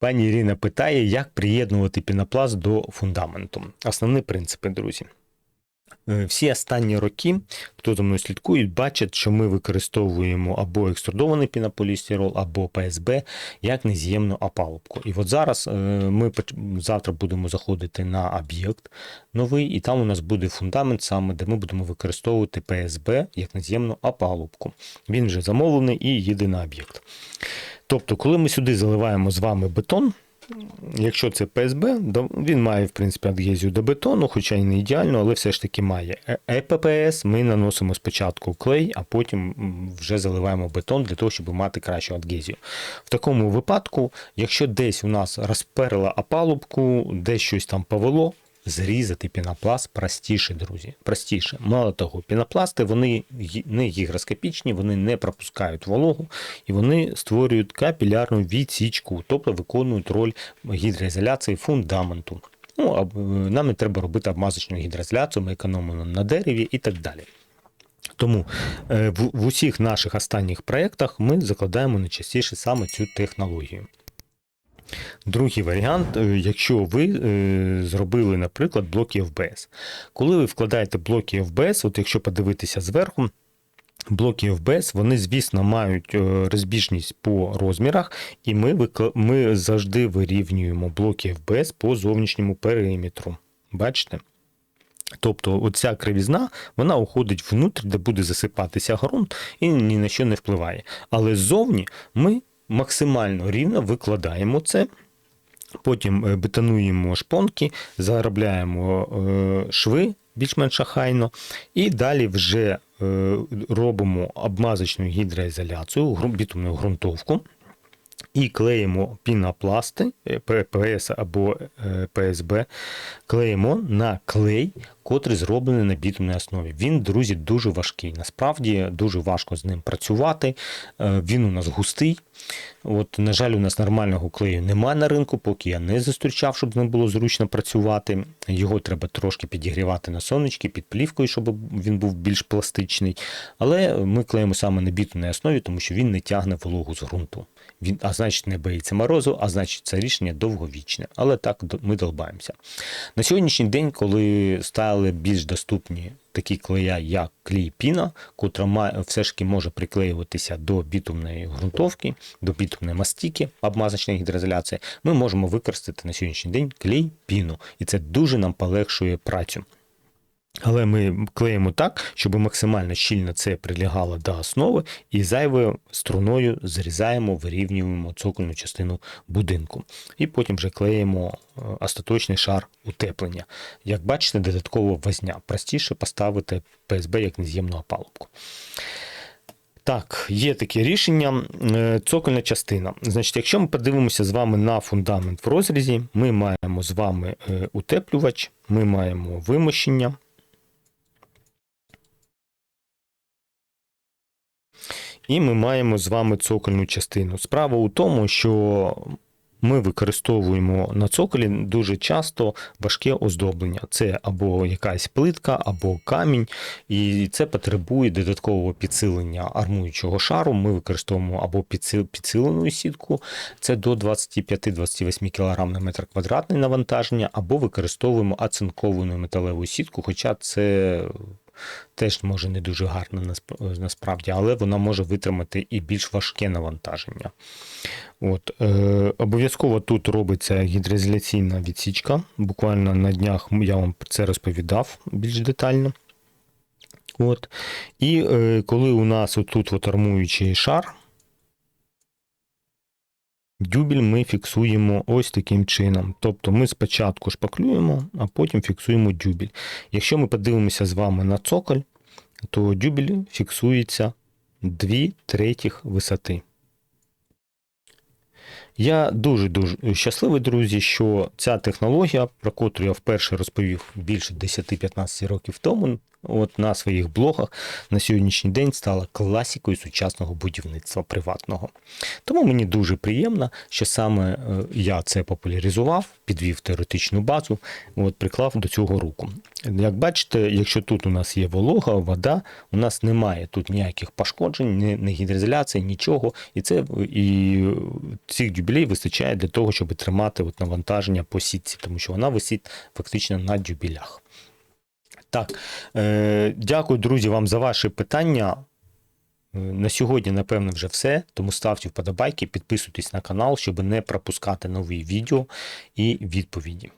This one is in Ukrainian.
Пані Ірина питає, як приєднувати пінопласт до фундаменту. Основні принципи, друзі. Е, Всі останні роки, хто за мною слідкують, бачать, що ми використовуємо або екструдований пінополістирол, або ПСБ як нез'ємну опалубку. І от зараз е, ми завтра будемо заходити на об'єкт новий, і там у нас буде фундамент, саме де ми будемо використовувати ПСБ як нез'ємну опалубку. Він вже замовлений і їде на об'єкт. Тобто, коли ми сюди заливаємо з вами бетон, якщо це ПСБ, він має, в принципі, адгезію до бетону, хоча й не ідеально, але все ж таки має. Е- ЕППС ми наносимо спочатку клей, а потім вже заливаємо бетон для того, щоб мати кращу адгезію. В такому випадку, якщо десь у нас розперла опалубку, десь щось там повело, Зрізати пінопласт простіше, друзі. Простіше. Мало того, пінопласти вони не гігроскопічні, вони не пропускають вологу і вони створюють капілярну відсічку, тобто виконують роль гідроізоляції фундаменту. Ну, нам не треба робити обмазочну гідроізоляцію, ми економимо на дереві і так далі. Тому е, в усіх наших останніх проєктах ми закладаємо найчастіше саме цю технологію. Другий варіант, е, якщо ви е, зробили, наприклад, блоки FBS. Коли ви вкладаєте блоки FBS, от якщо подивитися зверху, блоки FBS, вони, звісно, мають е, розбіжність по розмірах, і ми, ми завжди вирівнюємо блоки FBS по зовнішньому периметру. Бачите? Тобто оця кривізна, вона уходить внутрь, де буде засипатися ґрунт і ні на що не впливає. Але ззовні ми максимально рівно викладаємо це. Потім е, бетонуємо шпонки, заробляємо е, шви більш-менш охайно, і далі вже е, робимо обмазочну гідроізоляцію, бітумну ґрунтовку. І клеїмо пінопласти ППС або ПСБ, клеїмо на клей, котрий зроблений на бітумній основі. Він, друзі, дуже важкий. Насправді дуже важко з ним працювати. Він у нас густий. От, на жаль, у нас нормального клею немає на ринку, поки я не зустрічав, щоб ним було зручно працювати. Його треба трошки підігрівати на сонечки під плівкою, щоб він був більш пластичний. Але ми клеїмо саме на бітумній основі, тому що він не тягне вологу з ґрунту. Він, а значить, не боїться морозу, а значить, це рішення довговічне. Але так ми долбаємося. На сьогоднішній день, коли стали більш доступні такі клея, як клей піна, котра все ж таки може приклеюватися до бітумної ґрунтовки, до бітумної мастіки, обмазочної гідроізоляції, ми можемо використати на сьогоднішній день клей піну. І це дуже нам полегшує працю. Але ми клеїмо так, щоб максимально щільно це прилягало до основи, і зайвою струною зрізаємо, вирівнюємо цокольну частину будинку. І потім вже клеїмо е, остаточний шар утеплення. Як бачите, додатково возня. Простіше поставити ПСБ як нез'ємну опалубку. Так, є таке рішення. Е, Цокольна частина. Значить, якщо ми подивимося з вами на фундамент в розрізі, ми маємо з вами е, утеплювач, ми маємо вимощення. І ми маємо з вами цокольну частину. Справа у тому, що ми використовуємо на цоколі дуже часто важке оздоблення. Це або якась плитка, або камінь, і це потребує додаткового підсилення армуючого шару. Ми використовуємо або підсилену сітку, це до 25-28 кг на метр квадратний навантаження, або використовуємо оцинковану металеву сітку, хоча це теж може не дуже гарно насправді, але вона може витримати і більш важке навантаження. От, е, обов'язково тут робиться гідроізоляційна відсічка. Буквально на днях я вам це розповідав більш детально. От. І е, коли у нас отут от армуючий шар, дюбель ми фіксуємо ось таким чином. Тобто ми спочатку шпаклюємо, а потім фіксуємо дюбель. Якщо ми подивимося з вами на цоколь, то дюбель фіксується 2 третіх висоти. Я дуже дуже щасливий, друзі, що ця технологія, про котру я вперше розповів більше 10-15 років тому, от на своїх блогах на сьогоднішній день стала класикою сучасного будівництва приватного. Тому мені дуже приємно, що саме е, я це популяризував, підвів теоретичну базу, от приклав до цього руку. Як бачите, якщо тут у нас є волога, вода, у нас немає тут ніяких пошкоджень, ні, ні гідроізоляції, нічого. І це і цих дюбелей вистачає для того, щоб тримати от навантаження по сітці, тому що вона висить фактично на дюбелях. Так, е, дякую, друзі, вам за ваші питання. Е, На сьогодні, напевно, вже все. Тому ставте вподобайки, підписуйтесь на канал, щоб не пропускати нові відео і відповіді.